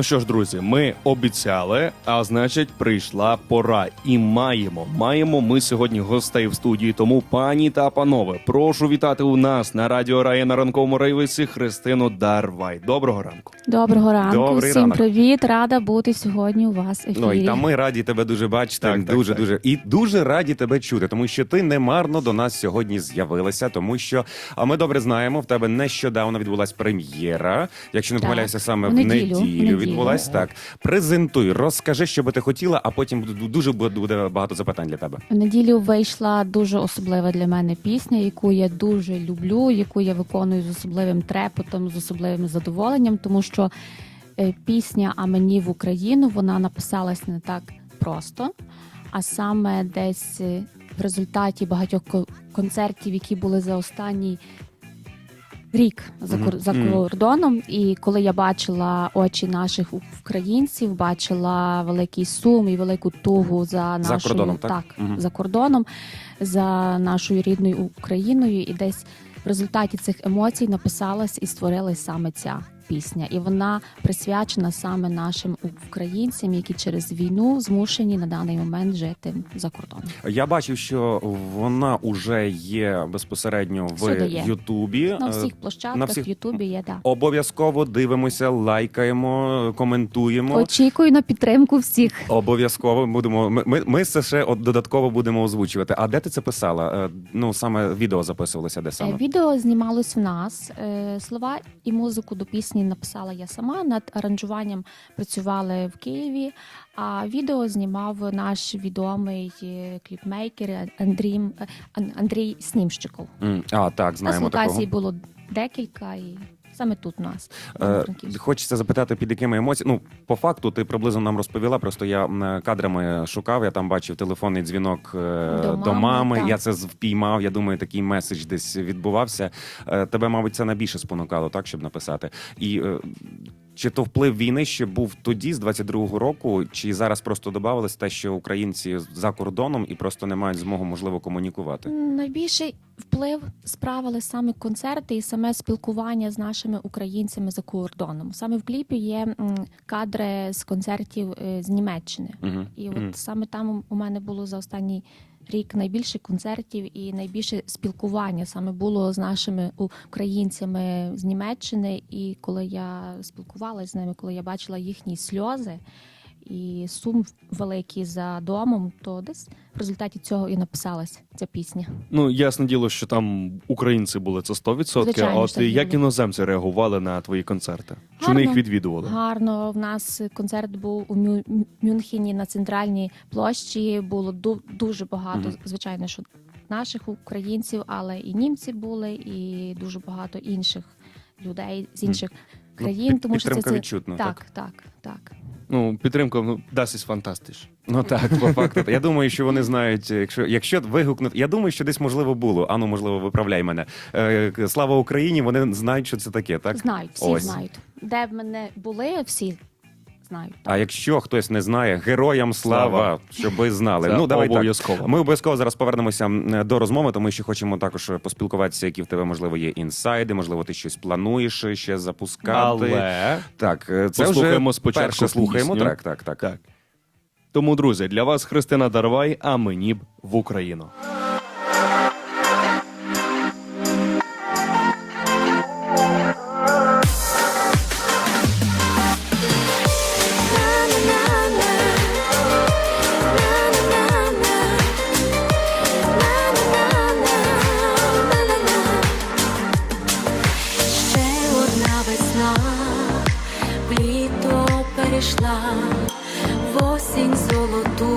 Ну що ж, друзі, ми обіцяли, а значить, прийшла пора. І маємо. Маємо ми сьогодні гостей в студії. Тому, пані та панове, прошу вітати у нас на радіо Рая на ранковому рейвесі Христину Дарвай. Доброго ранку. Доброго ранку, Добрий всім ранок. привіт! Рада бути сьогодні у вас в ефірі. Ну і та ми раді тебе дуже бачити. Так, так, дуже так. дуже і дуже раді тебе чути, тому що ти немарно до нас сьогодні з'явилася. Тому що а ми добре знаємо, в тебе нещодавно відбулась прем'єра. Якщо не помиляюся, саме в в неділю, неділю, в неділю. Відбулась. Так презентуй, розкажи, що би ти хотіла, а потім буде- дуже буде- буде багато запитань для тебе. В неділю вийшла дуже особлива для мене пісня, яку я дуже люблю, яку я виконую з особливим трепотом, з особливим задоволенням, тому що е, пісня А мені в Україну вона написалась не так просто, а саме десь е, в результаті багатьох концертів, які були за останній. Рік за кор- за кордоном, і коли я бачила очі наших українців, бачила великий сум і велику тугу за За нашою кордоном, так? Мгм. за кордоном, за нашою рідною Україною, і десь в результаті цих емоцій написалась і створилась саме ця пісня. І вона присвячена саме нашим українцям, які через війну змушені на даний момент жити за кордоном. Я бачив, що вона уже є безпосередньо в. Ютубі. На Е, всіх площадках на всіх- в Ютубі є да. Обов'язково дивимося, лайкаємо, коментуємо. Очікую на підтримку всіх. Обов'язково будемо. Ми, ми, це ще додатково будемо озвучувати. А де ти це писала? Е, Ну саме відео записувалося, де Е, саме? Відео знімалось в нас. Е, Слова і музику до пісні написала я сама. Над аранжуванням працювали в Києві. А відео знімав наш відомий е, кліпмейкер Андрій, е, Ан- Андрій Снімщиков. А так, знаємо локацій було декілька, і саме тут у нас. Е, Хочеться запитати, під якими емоціями. Ну, по факту, ти приблизно нам розповіла. Просто я кадрами шукав. Я там бачив телефонний дзвінок е, До до мами, мами. так. Я це впіймав. Я думаю, такий меседж десь відбувався. Е, Тебе, мабуть, це найбільше спонукало, так, щоб написати. І е, чи то вплив війни ще був тоді, з 22-го року, чи зараз просто додавалось те, що українці за кордоном і просто не мають змогу можливо комунікувати? Найбільший вплив справили саме концерти і саме спілкування з нашими українцями за кордоном. Саме в кліпі є кадри з концертів е, з Німеччини. Угу. І от саме там у мене було за останній рік найбільше концертів і найбільше спілкування саме було з нашими українцями з Німеччини. І коли я спілкувалася з ними, коли я бачила їхні сльози і сум великий за домом, то десь в результаті цього і написалась ця пісня. Ну ясне діло, що там українці були це 100%, Звичайно, А от так як іноземці реагували на твої концерти? Чи Гарно. вони їх відвідували? Гарно. В нас концерт був у Мю- Мюнхені на центральній площі. Було ду- дуже багато, Мгм. звичайно, що наших українців, але і німці були, і дуже багато інших людей з інших країн. Ну, під- тому що це, це відчутна, так, так, так. Ну підтримка ну das ist fantastisch. Ну так, по факту. Я думаю, що вони знають, якщо якщо вигукнути, я думаю, що десь можливо було. Ану, можливо, виправляй мене. Е, слава Україні! Вони знають, що це таке, так? Знають, всі Ось. знають. Де в мене були, всі знають. А якщо хтось не знає, героям слава, Слава. щоб ви знали. Це ну давай так. обов'язково. Ми обов'язково зараз повернемося м, до розмови, тому що хочемо також поспілкуватися, які в тебе можливо є інсайди, можливо, ти щось плануєш ще запускати. Але Так, е, це Послухаємо вже спочатку перше слухаємо. пісню. Так, так, так. так. Тому, друзі, для вас Христина Дарвай, а мені б в Україну. Весна в літо перейшла, в осінь золоту,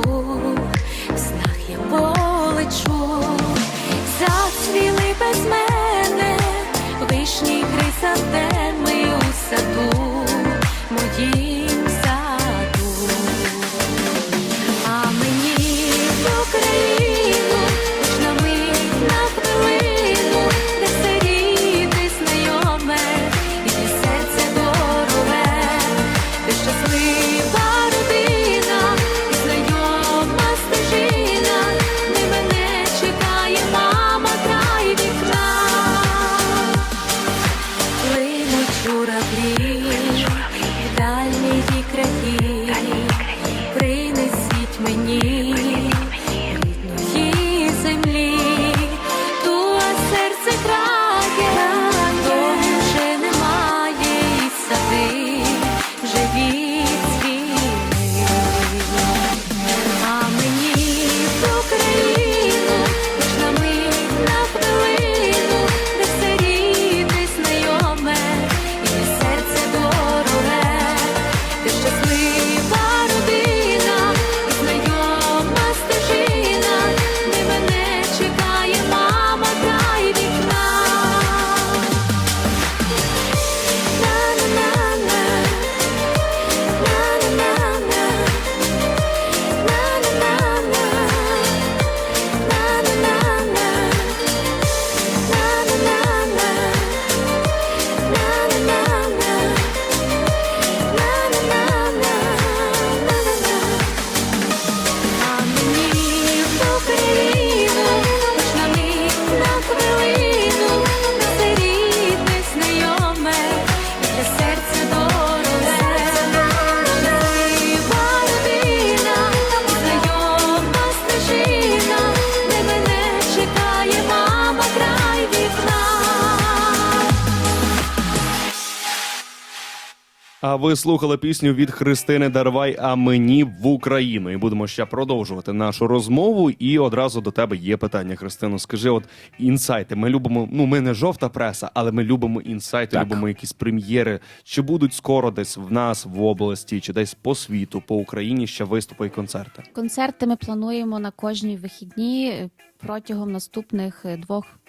А ви слухали пісню від Христини Дарвай, а мені в Україну. І будемо ще продовжувати нашу розмову. І одразу до тебе є питання, Христино. Скажи, от інсайти. Ми любимо. Ну, ми не жовта преса, але ми любимо інсайти, Так. любимо якісь прем'єри. Чи будуть скоро десь в нас в області, чи десь по світу, по Україні ще виступи і концерти? Концерти ми плануємо на кожні вихідні протягом наступних е,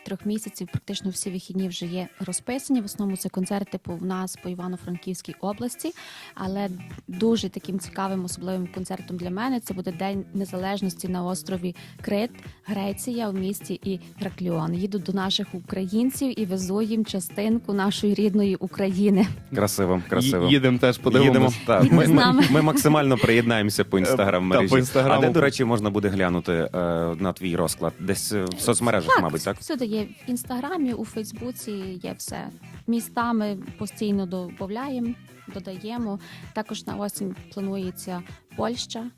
двох-трьох місяців. Практично всі вихідні вже є розписані. В основному це концерти по в нас по Івано-Франківській області. Але дуже таким цікавим особливим концертом для мене це буде День Незалежності на острові Крит, Греція в місті і Гракліон. Їду до наших українців і везу їм частинку нашої рідної України. Красиво, красиво. Їдемо теж подивимось. Їдемо. Так, ми, ми, ми максимально приєднаємося по інстаграм мережі. по Інстаграму. А де, до речі, можна буде глянути е, на твій розклад? Десь е, в соцмережах, мабуть, так? Всюди є в інстаграмі, у Фейсбуці є все. Містами постійно додаємо, додаємо. Також на осінь планується Польща.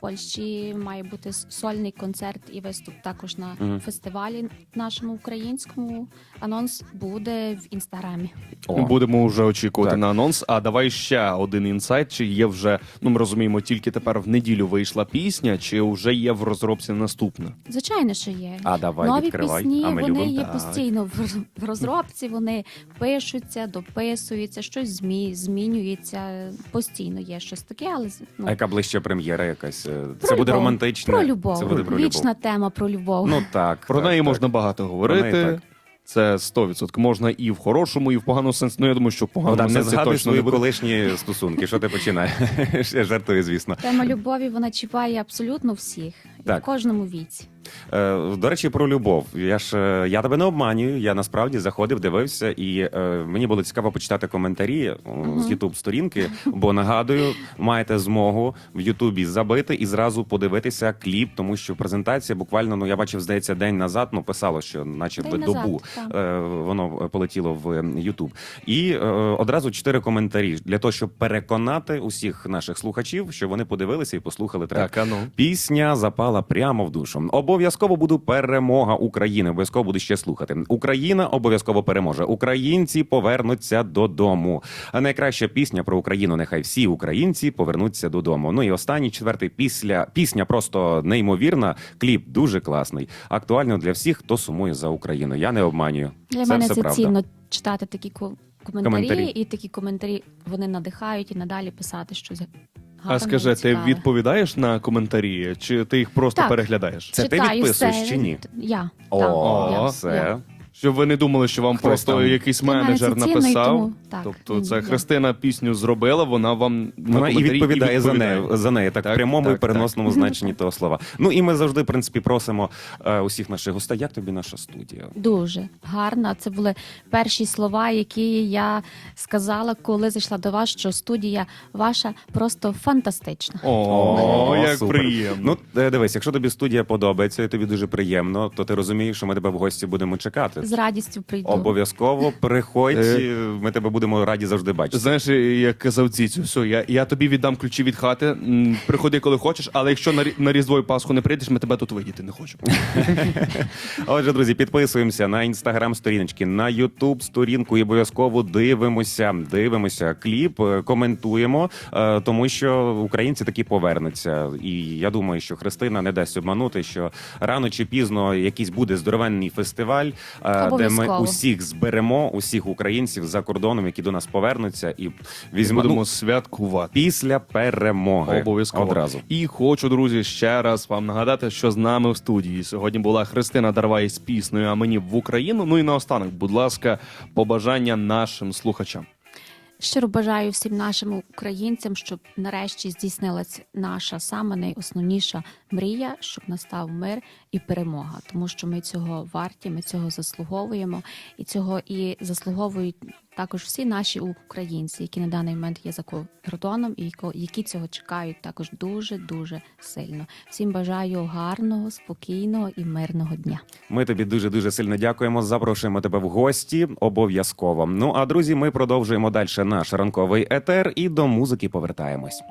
Польщі має бути сольний концерт і виступ також на Мгм. фестивалі нашому українському. Анонс буде в інстаграмі. О. Будемо вже очікувати Так. на анонс. А давай ще один інсайт. Чи є вже, ну ми розуміємо, тільки тепер в неділю вийшла пісня, чи вже є в розробці наступна? Звичайно, що є. А давай Нові відкривай. пісні а ми вони любимо. є Так. постійно в, в розробці. Вони пишуться, дописуються, щось змі, змінюється. Постійно є щось таке, але ну, А яка ближча прем'єра якась? Це Про буде любов. романтичне? про любов. Це буде про Вічна любов. тема про любов. Ну так. Про так, неї так. можна багато говорити. Про неї так. Це 100%. Можна і в хорошому, і в поганому сенсі. Ну я думаю, що в поганому Богдан, не сенсі згадуй точно не свої буде. колишні стосунки. Що ти починаєш? Я жартую, звісно. Тема любові вона чіпає абсолютно всіх Так. в кожному віці. Е, До речі, про любов. Я ж е, я тебе не обманюю. Я насправді заходив, дивився, і е, мені було цікаво почитати коментарі о, з Ютуб сторінки. Бо нагадую, маєте змогу в Ютубі забити і зразу подивитися кліп, тому що презентація буквально ну я бачив, здається, день назад. Ну писало, що наче День би назад, добу так. е, воно полетіло в Ютуб. І е, одразу чотири коментарі для того, щоб переконати усіх наших слухачів, що вони подивилися і послухали трек. Так, а ну. Пісня запала прямо в душу. Обов'язково буде перемога України. Обов'язково буду ще слухати. Україна обов'язково переможе. Українці повернуться додому. А найкраща пісня про Україну. Нехай всі українці повернуться додому. Ну і останній четвертий після пісня просто неймовірна. Кліп дуже класний. Актуально для всіх, хто сумує за Україну. Я не обманюю. Для це мене все це правда. цінно читати такі коментарі, Коментарі. і такі коментарі вони надихають і надалі писати щось. А скажи, ти цікаве. відповідаєш на коментарі, чи ти їх просто Так. переглядаєш? Це ти Читаю відписуєш все. чи ні? Я. О, так, я, все. я. Щоб ви не думали, що вам Хтось просто там. якийсь мене менеджер це цінно, і написав. тому- так, тобто, це я. Христина пісню зробила, вона вам на Вона і коментарі відповідає, за нею за неї, так, Так, в прямому так, і переносному значенні того слова. Ну і ми завжди, в принципі, просимо е, усіх наших гостей. Як тобі наша студія? Дуже гарна. Це були перші слова, які я сказала, коли зайшла до вас, що студія ваша просто фантастична. О, як супер. приємно. Ну е, дивись, якщо тобі студія подобається і тобі дуже приємно, то ти розумієш, що ми тебе в гості будемо чекати. З радістю прийду. Обов'язково приходь, Е. ми тебе будемо раді завжди бачити. Знаєш, як казав Ціцю, все, я, я тобі віддам ключі від хати. м, Приходи, коли хочеш, але якщо на, Рі- на Різдво і Пасху не прийдеш, ми тебе тут видіти не хочемо. Отже, друзі, підписуємося на інстаграм сторіночки, на Ютуб сторінку і обов'язково дивимося, дивимося кліп, е, коментуємо, е, тому що українці таки повернуться. І я думаю, що Христина не дасть обманути, що рано чи пізно якийсь буде здоровенний фестиваль, е, де ми Обов'язково. усіх зберемо, усіх українців за кордоном, які до нас повернуться, і візьмемо Будемо ну, святкувати. після перемоги Обов'язково одразу. І хочу, друзі, ще раз вам нагадати, що з нами в студії сьогодні була Христина Дарвай з піснею А мені в Україну. Ну і наостанок, будь ласка, побажання нашим слухачам. Щиро бажаю всім нашим українцям, щоб нарешті здійснилась наша саме найосновніша мрія, щоб настав мир і перемога, тому що ми цього варті, ми цього заслуговуємо, і цього і заслуговують також всі наші українці, які на даний момент є за кордоном, і які цього чекають також дуже дуже сильно. Всім бажаю гарного, спокійного і мирного дня. Ми тобі дуже дуже сильно дякуємо. Запрошуємо тебе в гості обов'язково. Ну а друзі, ми продовжуємо далі наш ранковий етер і до музики повертаємось.